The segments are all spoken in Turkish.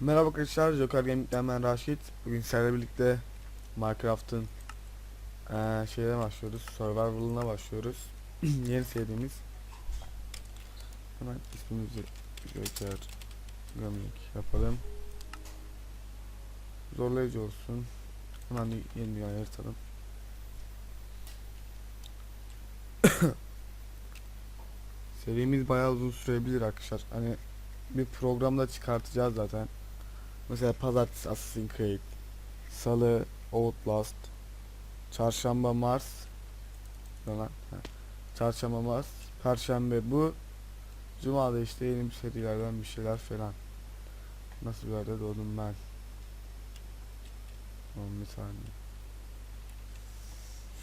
Merhaba arkadaşlar, Joker Gaming'den ben Raşit. Bugün sizlerle birlikte Minecraft'ın eee şeyine başlıyoruz, Survival'ına başlıyoruz. Yeni serimiz. Hemen ismimizi Joker Gaming yapalım. Zorlayıcı olsun. Hemen bir yeni dünya yaratalım. Serimiz bayağı uzun sürebilir arkadaşlar. Hani bir programda çıkartacağız zaten. Mesela pazartesi Assassin's Creed, salı Outlast, çarşamba Mars. Çarşamba Mars, perşembe bu, cuma da işte yeni bir serilerden bir şeyler falan. Nasıl bir yerde doğdum ben? Oğlum bir saniye.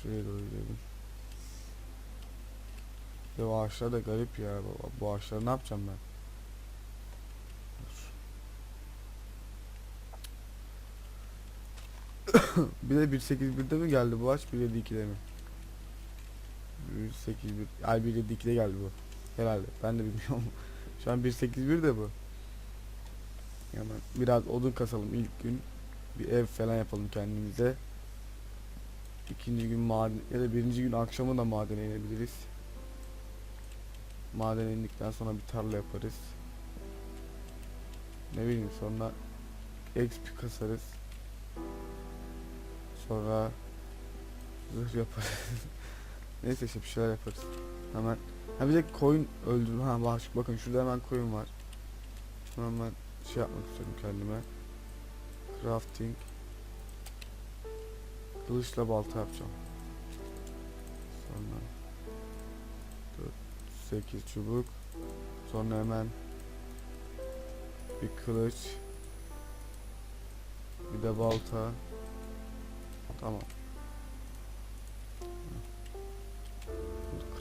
Şuraya doğru gidelim. Ya bu ağaçlar da garip ya. Bu, ağaçları ne yapacağım ben? bir de 1.8.1'de mi geldi bu aç 1.7.2'de mi? 1.8.1 ay 1.7.2'de geldi bu. Herhalde. Ben de bilmiyorum. Şu an 1.8.1 de bu. Hemen biraz odun kasalım ilk gün. Bir ev falan yapalım kendimize. İkinci gün maden ya da birinci gün akşamı da madene inebiliriz. Maden indikten sonra bir tarla yaparız. Ne bileyim sonra XP kasarız. Sonra zırh yaparız. Neyse işte bir şeyler yaparız. Hemen ha bir de koyun öldürme ha bak bakın şurada hemen koyun var. Hemen şey yapmak istiyorum kendime. Crafting. Kılıçla balta yapacağım. Sonra 4 8 çubuk. Sonra hemen bir kılıç. Bir de balta. Tamam.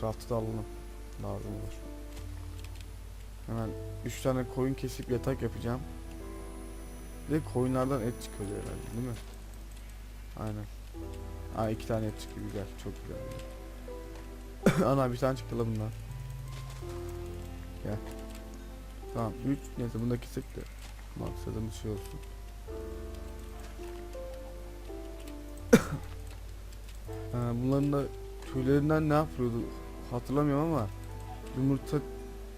Craft'ı da alalım. Lazım olur. Hemen 3 tane koyun kesip yatak yapacağım. De koyunlardan et çıkıyor herhalde değil mi? Aynen. Aa iki tane et çıkıyor güzel. Çok güzel. Ana bir tane çıktı la bundan. Gel. Tamam 3 neyse bunu da kesek de maksadımız şey olsun. Bunların da tüylerinden ne yapıyordu hatırlamıyorum ama yumurta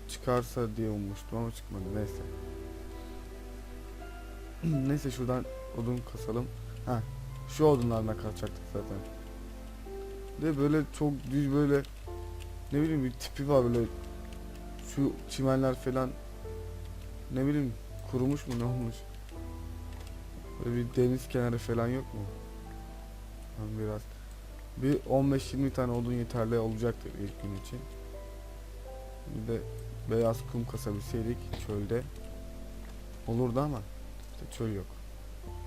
çıkarsa diye ummuştum ama çıkmadı neyse. Neyse şuradan odun kasalım. Ha şu odunlardan kaçacaktık zaten. De böyle çok düz böyle ne bileyim bir tipi var böyle şu çimenler falan ne bileyim kurumuş mu ne olmuş. Böyle bir deniz kenarı falan yok mu? Ben biraz bir 15-20 tane odun yeterli olacaktır ilk gün için. Bir de beyaz kum kasabilseydik çölde olurdu ama işte çöl yok.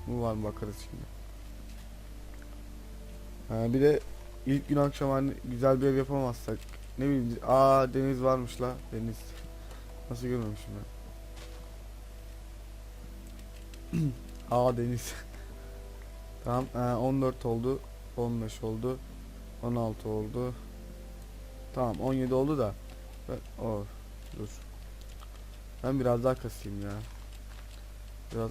Bu var mı bakarız şimdi. Ha, bir de ilk gün akşam hani güzel bir ev yapamazsak ne bileyim aa deniz varmış la deniz. Nasıl görmemişim ben. aa deniz. tamam ha, 14 oldu. 15 oldu. 16 oldu. Tamam 17 oldu da. Ben, oh, dur. Ben biraz daha kasayım ya. Biraz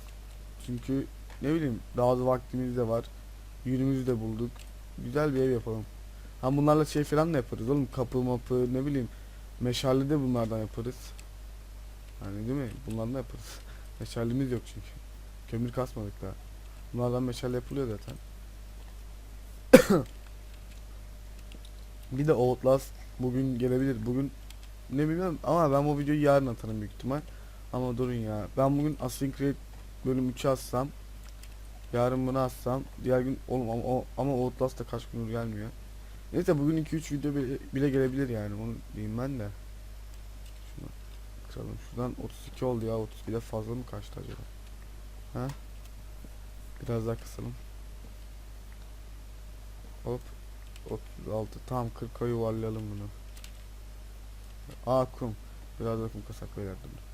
çünkü ne bileyim daha az vaktimiz de var. Yürümüzü de bulduk. Güzel bir ev yapalım. Ha bunlarla şey falan da yaparız oğlum. Kapı mapı ne bileyim. Meşale de bunlardan yaparız. Hani değil mi? Bunlardan da yaparız. Meşalemiz yok çünkü. Kömür kasmadık daha. Bunlardan meşale yapılıyor zaten. bir de Outlast bugün gelebilir. Bugün ne bilmiyorum ama ben bu videoyu yarın atarım büyük ihtimal. Ama durun ya. Ben bugün Assassin's Creed bölüm 3'ü assam. Yarın bunu assam. Diğer gün oğlum ama, ama Outlast da kaç gündür gelmiyor. Neyse bugün 2-3 video bile, bile gelebilir yani. Onu diyeyim ben de. Şunu kıralım. Şuradan 32 oldu ya. 32 de fazla mı kaçtı acaba? Ha? Biraz daha kısalım. Hop. 36. Tam 40'a yuvarlayalım bunu. Aa. Biraz da kum kasak dur.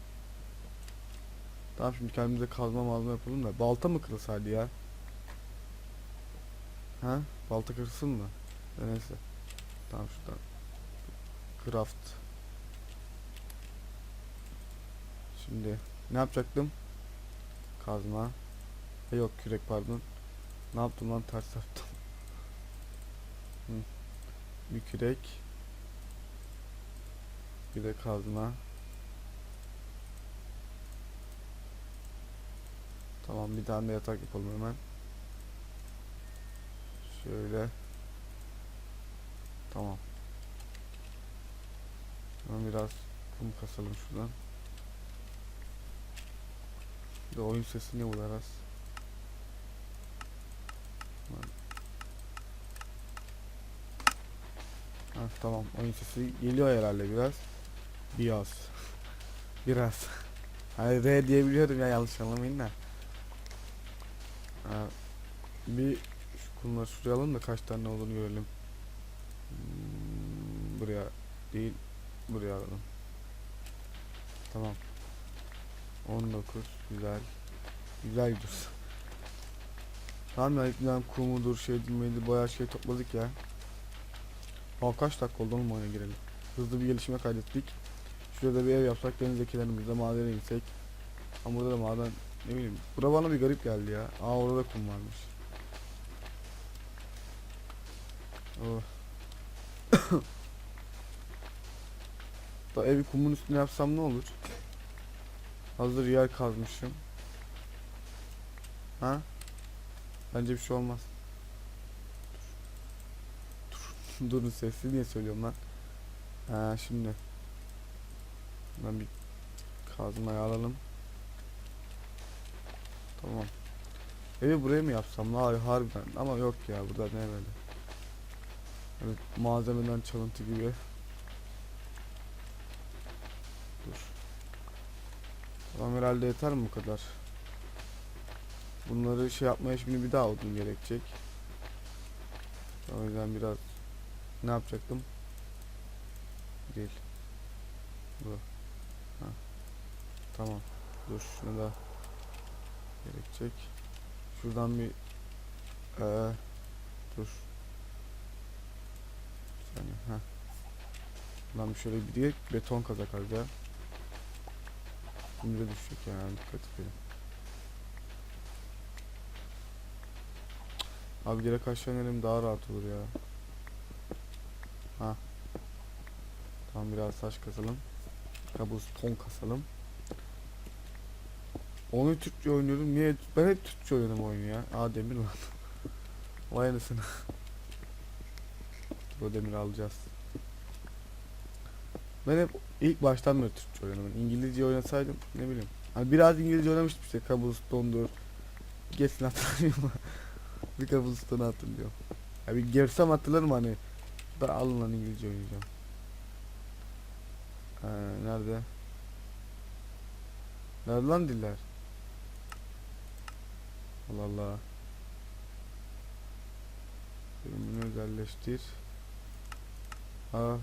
Tamam şimdi kendimize kazma malzeme yapalım da. Balta mı kırılsaydı ya? Ha? Balta kırsın mı? Ya Neyse. Tamam şuradan. Craft. Şimdi ne yapacaktım? Kazma. E yok kürek pardon. Ne yaptım lan ters yaptım. Bir kürek. Bir de kazma. Tamam bir tane de yatak yapalım hemen. Şöyle. Tamam. Hemen biraz kum kasalım şuradan. Bir de oyun sesi ne bu biraz? Heh, tamam oyun sesi geliyor herhalde biraz. Biraz. Biraz. Hani R diyebiliyorum ya yanlış anlamayın da. Ha, bir şu kumları şuraya alalım da kaç tane olduğunu görelim. Hmm, buraya değil buraya alalım. Tamam. 19 güzel. Güzel gidiyoruz. Tamam ya ikiden kumudur şeydir meydir bayağı şey topladık ya. Aa kaç dakika oldu oğlum oyuna girelim. Hızlı bir gelişme kaydettik. Şurada bir ev yapsak denizdekilerimizde madene insek. Ama burada da maden ne bileyim. Bura bana bir garip geldi ya. Aa orada da kum varmış. Oh. da evi kumun üstüne yapsam ne olur? Hazır yer kazmışım. Ha? Bence bir şey olmaz. Dur. Durun sesli niye söylüyorum lan? Ha şimdi. Ben bir kazmayı alalım. Tamam. Evi buraya mı yapsam? Hayır harbiden ama yok ya burada ne böyle. Evet malzemeden çalıntı gibi. Dur. Tamam herhalde yeter mi bu kadar? Bunları şey yapmaya şimdi bir daha odun gerekecek. O yüzden biraz ne yapacaktım? Değil. Bu. Ha. Tamam. Dur şunu da gerekecek. Şuradan bir ee, dur. Bir saniye. Lan bir şöyle bir diye beton kazak az ya. Şimdi de düşecek yani dikkat edelim. Abi direkt aşağı inelim daha rahat olur ya. Ha. Tamam biraz taş kasalım. Kabuston kasalım. Onu Türkçe oynuyorum. Niye? Ben hep Türkçe oynadım oyunu ya. Aa demir lan. Vay anasını. Bu demir alacağız. Ben hep ilk baştan beri Türkçe oynadım. İngilizce oynasaydım ne bileyim. Hani biraz İngilizce oynamıştım işte. Cobblestone'dur. Geçsin hatırlamıyorum. bir Cobblestone'u hatırlıyorum. Ya bir girsem hatırlarım hani. Da alın lan İngilizce oynayacağım. Ha, nerede? Nerede lan diller? Allah Allah. Bölümünü özelleştir. Aa.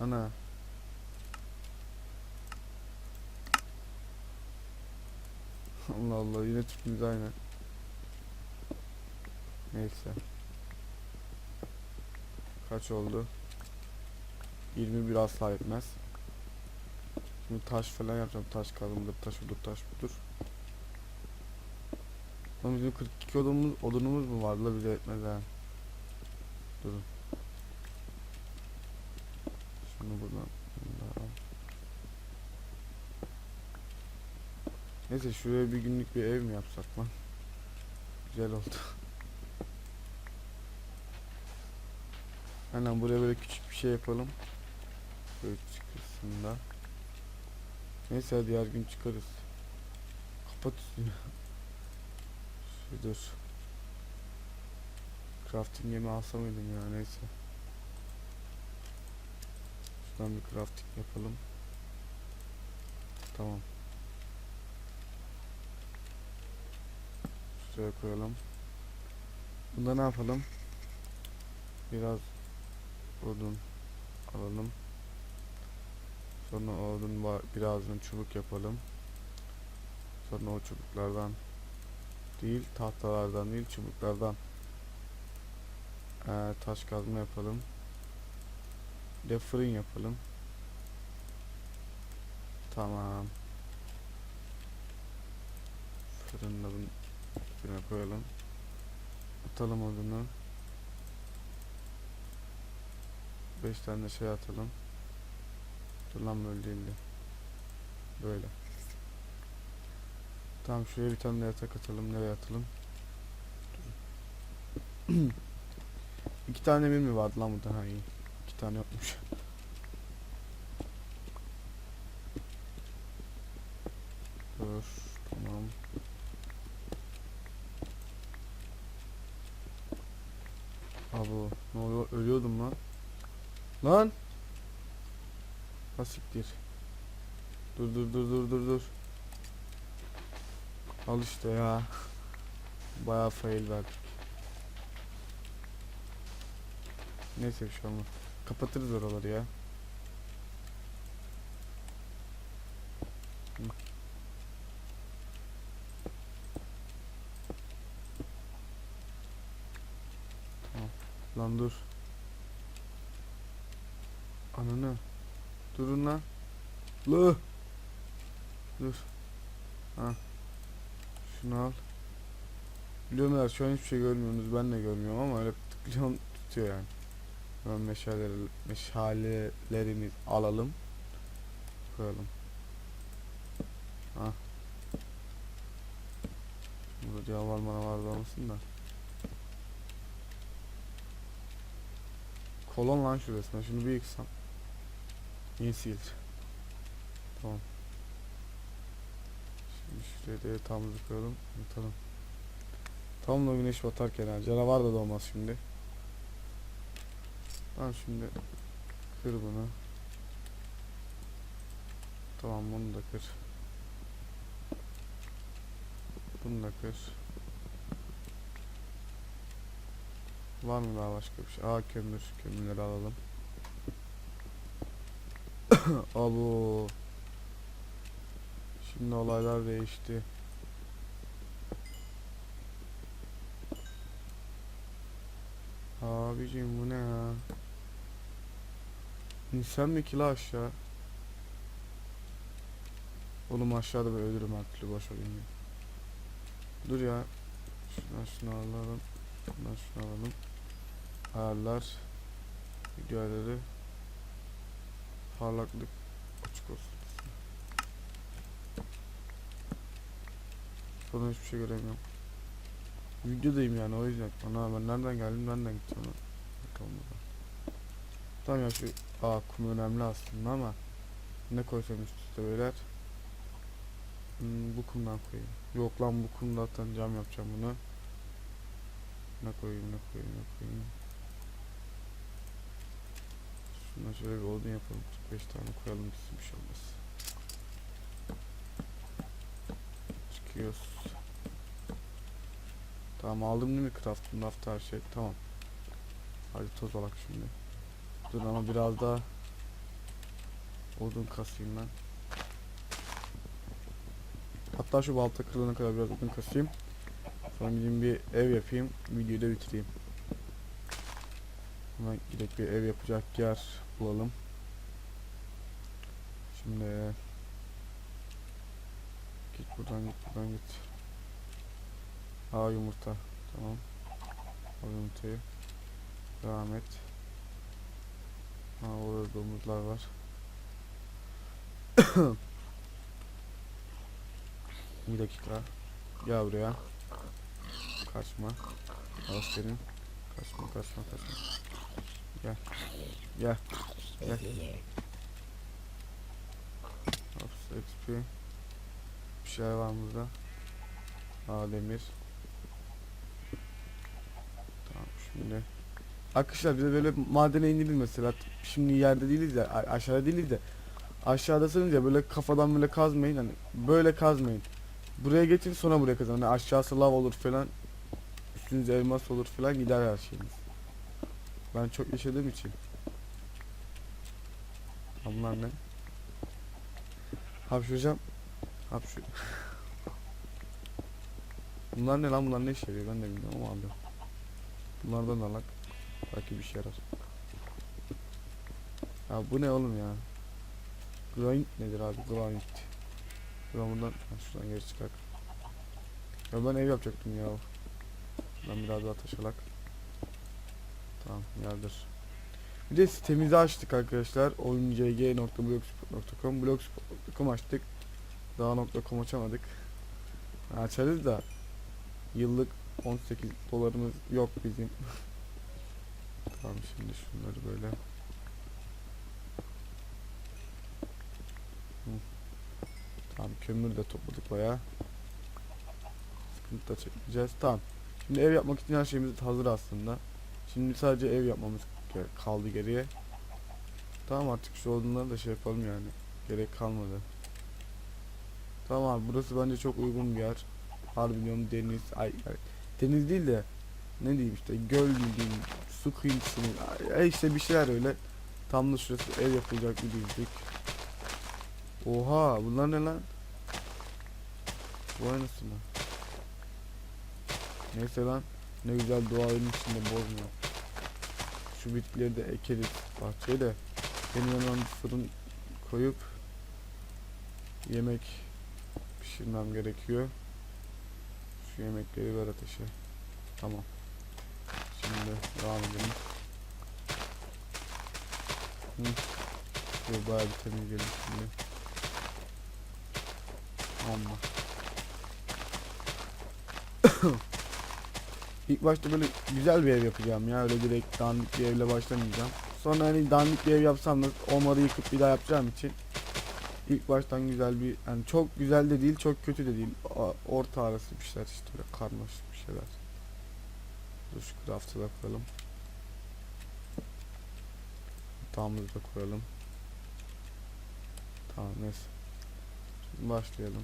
Ana. Allah Allah yine Türk'ümüz aynı. Neyse. Kaç oldu? 21 asla etmez. Şimdi taş falan yapacağım. Taş kazımdır, taş odur, taş budur. Lan bizim 42 odunumuz, odunumuz mu vardı la bize etmez ha. Durun. Şunu buradan. bunu da al. Neyse şuraya bir günlük bir ev mi yapsak lan? Güzel oldu. Hemen buraya böyle küçük bir şey yapalım. Böyle küçük kısımda. Neyse diğer gün çıkarız. Kapat üstünü. Şu dur. Crafting yemi alsa mıydım ya neyse. Şuradan bir crafting yapalım. Tamam. Şuraya koyalım. Bunda ne yapalım? Biraz odun alalım. Sonra odun. Birazdan çubuk yapalım. Sonra o çubuklardan değil tahtalardan değil çubuklardan eee, taş kazma yapalım. De fırın yapalım. Tamam. Fırında bunu üstüne koyalım. Atalım odunu. 5 tane de şey atalım. Dur lan böyle değildi. Böyle. Tamam şuraya bir tane de yatak atalım. Nereye atalım? İki tane mi vardı lan burada? Ha iyi. İki tane yokmuş. Dur. Tamam. Abo ne oluyor? Ölüyordum lan. Lan! Ha siktir. Dur dur dur dur dur dur. Al işte ya. Bayağı fail verdim. Neyse bir şey olmaz. Kapatırız oraları ya. Lan dur. Ananı. Durun lan. Lı. Dur. Ha. Şunu al. Ya şu an hiçbir şey görmüyorsunuz. Ben de görmüyorum ama öyle tıklıyorum tutuyor yani. Hemen meşale, meşalelerimiz alalım. Koyalım. Ha. Burada diye var bana var olmasın da. Kolon lan şurası. Ben şunu bir yıksam. Yeni sil. Tamam. Şimdi şuraya da yatağımızı koyalım. Yatalım. Tam da güneş batarken ha. Canavar da doğmaz şimdi. Tamam şimdi kır bunu. Tamam bunu da kır. Bunu da kır. Var mı daha başka bir şey? Aa kömür. Kömürleri alalım. Abo. Şimdi olaylar değişti. Abicim bu ne ya? İnsan mı ki la aşağı? Oğlum aşağıda ben ölürüm her türlü boş olayım. Dur ya. Şuna şunu alalım. Şundan şunu alalım. Ayarlar. Video ayarları. Parlaklık açık olsun. Sonra hiçbir şey göremiyorum. Videodayım yani o yüzden. Ana ben nereden geldim nereden gideceğim lan? Bakalım burada. Tamam ya şu aa kum önemli aslında ama ne koysam üst üste beyler? Hmm, bu kumdan koyayım. Yok lan bu kumdan zaten cam yapacağım bunu. Ne koyayım ne koyayım ne koyayım. Şuna şöyle bir odun yapalım. 5 tane koyalım gitsin bir şey olmaz. Çıkıyoruz. Tamam aldım değil mi craft craft her şey tamam. Hadi toz alak şimdi. Dur ama biraz daha odun kasayım ben. Hatta şu balta kırılana kadar biraz odun kasayım. Sonra gideyim bir ev yapayım. Videoyu da bitireyim. Hemen gidelim bir ev yapacak yer bulalım. Şimdi git buradan git buradan git. Aa yumurta. Tamam. Al yumurtayı. Devam et. Ha orada domuzlar var. Bir dakika. Gel buraya. Kaçma. Al senin. Kaçma kaçma kaçma. Gel. Gel. Gel. Hapse XP. Bir şey var burada. Aa demir. Şimdi. Arkadaşlar bize böyle madene indiniz mesela. Şimdi yerde değiliz ya aşağıda değiliz de. Aşağıdasınız ya böyle kafadan böyle kazmayın hani böyle kazmayın. Buraya geçin sonra buraya kazın. Hani aşağısı lav olur falan. Üstünüz elmas olur falan gider her şeyiniz. Ben çok yaşadığım için. Bunlar ne? Hapşıracağım. Hapşır. Bunlar ne lan bunlar ne işe yarıyor ben de bilmiyorum ama alıyorum. Bunlardan alak. Belki bir şey yarar. Ya bu ne oğlum ya? Grind nedir abi? Grind. Ben bundan şuradan geri çıkak. Ya ben ev yapacaktım ya. Ben biraz daha taşalak. Tamam yardır. Bir de sitemizi açtık arkadaşlar. oyuncg.blogspot.com blogspot.com açtık. Daha .com açamadık. Açarız da yıllık 18 dolarımız yok bizim. tamam şimdi şunları böyle. Hı. Tamam kömür de topladık bayağı. Sıkıntı da çekmeyeceğiz. Tamam. Şimdi ev yapmak için her şeyimiz hazır aslında. Şimdi sadece ev yapmamız kaldı geriye. Tamam artık şu odunları da şey yapalım yani. Gerek kalmadı. Tamam abi burası bence çok uygun bir yer. Harbi diyorum deniz, ay, ay deniz değil de ne diyeyim işte göl diyeyim, su kıyısı mı, ay, ay işte bir şeyler öyle. Tam da şurası ev yapılacak bir düzlük. Oha bunlar ne lan? Vay anasını. Neyse lan ne güzel doğanın içinde bozmuyor. Şu bitkileri de ekeriz bahçeye de. Benim hemen bir fırın koyup yemek pişirmem gerekiyor. Şu yemekleri ver ateşe. Tamam. Şimdi devam edelim. Hı. Bu bayağı bir temizleyelim şimdi. Amma. İlk başta böyle güzel bir ev yapacağım ya öyle direkt dandik bir evle başlamayacağım. Sonra hani dandik bir ev yapsam da onları yıkıp bir daha yapacağım için ilk baştan güzel bir yani çok güzel de değil çok kötü de değil orta arası bir şeyler işte böyle karmaşık bir şeyler. Dur şu craft'ı da koyalım. Yatağımızı da koyalım. Tamam neyse. Şimdi başlayalım.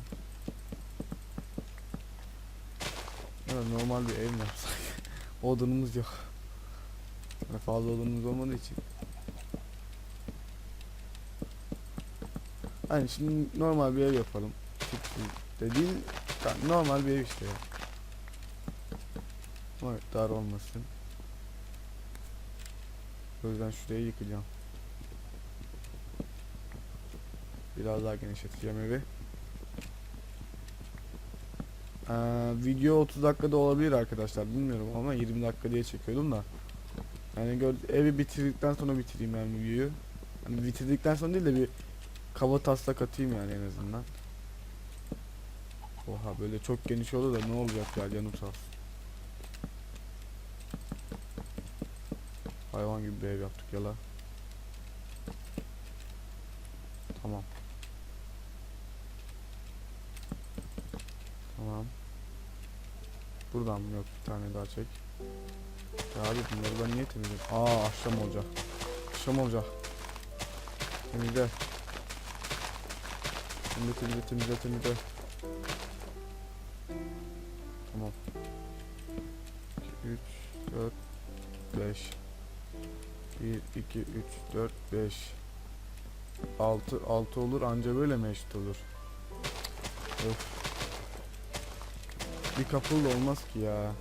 Ya normal bir ev mi yapsak? Odunumuz yok. Yani fazla odunumuz olmadığı için. Hani şimdi normal bir ev yapalım. Tipsiz de değil. yani normal bir ev işte. Ama dar olmasın. O yüzden şurayı yıkacağım. Biraz daha genişleteceğim evi. Ee, video 30 dakikada olabilir arkadaşlar bilmiyorum ama 20 dakika diye çekiyordum da. Yani gör, evi bitirdikten sonra bitireyim ben videoyu. Hani bitirdikten sonra değil de bir kaba taslak atayım yani en azından. Oha böyle çok geniş oldu da ne olacak ya canım sağ olsun. Hayvan gibi bir ev yaptık yala. Tamam. Tamam. Buradan mı yok bir tane daha çek. Ya abi bunları ben niye temizledim? Aa akşam olacak. Akşam olacak. Temizle. Temizle temizle temizle temizle. Tamam. 3 4 5 1 2 3 4 5 6 6 olur anca böyle mi olur? Öf. Bir kapıl da olmaz ki ya.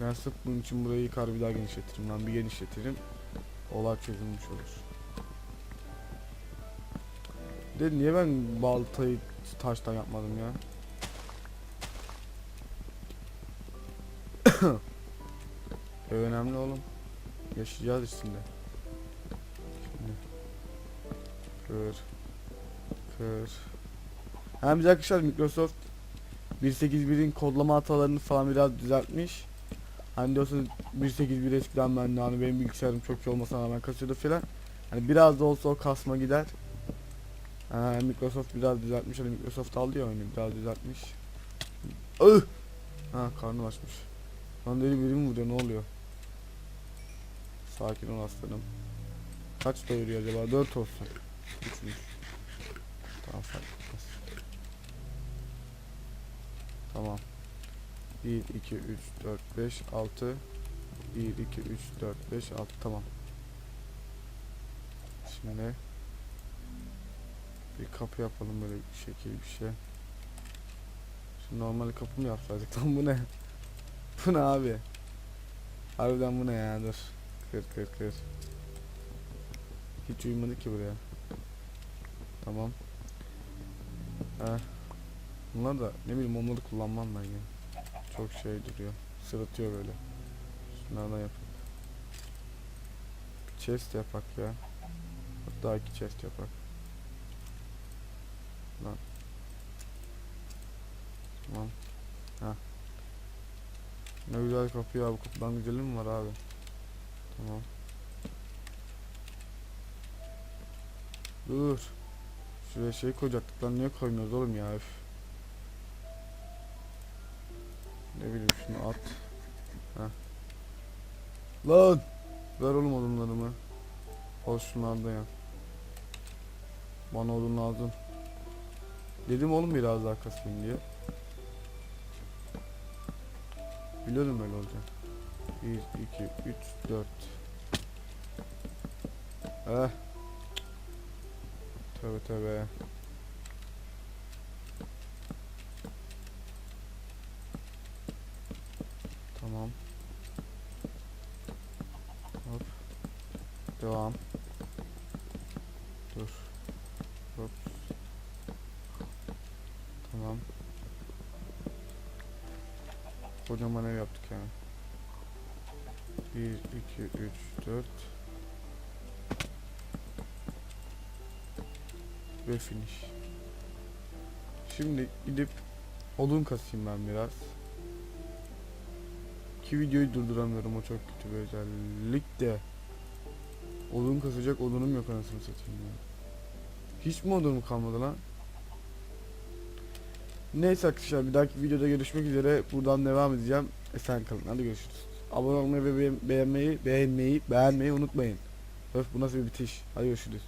Ben sırf bunun için burayı yıkar bir daha genişletirim lan bir genişletirim. Olay çözülmüş olur. De niye ben baltayı taştan yapmadım ya? Ev önemli oğlum. Yaşayacağız içinde. Şimdi. Kır. Kır. Hem bize arkadaşlar Microsoft 1.8.1'in kodlama hatalarını falan biraz düzeltmiş. Hani diyorsunuz 1.8.1 eskiden ben de hani benim bilgisayarım çok iyi olmasına rağmen kasıyordu falan. Hani biraz da olsa o kasma gider. Ha, Microsoft biraz düzeltmiş. Hani Microsoft aldı ya oyunu biraz düzeltmiş. Ih! Ha karnım açmış. Lan deli biri mi vuruyor ne oluyor? Sakin ol aslanım. Kaç doyuruyor acaba? 4 olsun. 3'müş. Tamam fark etmez. Tamam. 1, 2, 3, 4, 5, 6 1, 2, 3, 4, 5, 6 tamam. Şimdi Bir kapı yapalım böyle şekil bir şey. Şimdi normal kapı mı yapsaydık lan bu ne? bu ne abi? Harbiden bu ne ya dur. Kır kır kır. Hiç uyumadı ki buraya. Tamam. Heh. Bunlar da ne bileyim onları kullanmam ben ya. Çok şey duruyor. Sırıtıyor böyle. Şunlardan yapalım. Chest yapak ya. Hatta iki chest yapak. Lan. Tamam. Ha. Ne güzel kapı ya. Bu kapıdan güzeli mi var abi? Tamam. Dur. Şuraya şey koyacaktık lan niye koymuyoruz oğlum ya üf. Ne bileyim şunu at. Heh. Lan! Ver oğlum odunlarımı. Al şunlardan ya. Bana odun lazım. Dedim oğlum biraz daha kasayım diye. Biliyordum böyle olacak. 1, 2, 3, 4. Eh. Tövbe tövbe. Tamam. Hop. Devam. Dur. Hop. Tamam. Kocaman ev yaptık yani. 1, 2, 3, 4. Ve finish. Şimdi gidip odun kasayım ben biraz. Ki videoyu durduramıyorum o çok kötü bir özellik de. Odun kasacak odunum yok anasını satayım ya. Hiç mi odunum kalmadı lan? Neyse arkadaşlar bir dahaki videoda görüşmek üzere. Buradan devam edeceğim. Esen kalın. Hadi görüşürüz. Abone olmayı ve beğen- beğenmeyi, beğenmeyi, beğenmeyi unutmayın. Öf bu nasıl bir bitiş. Hadi görüşürüz.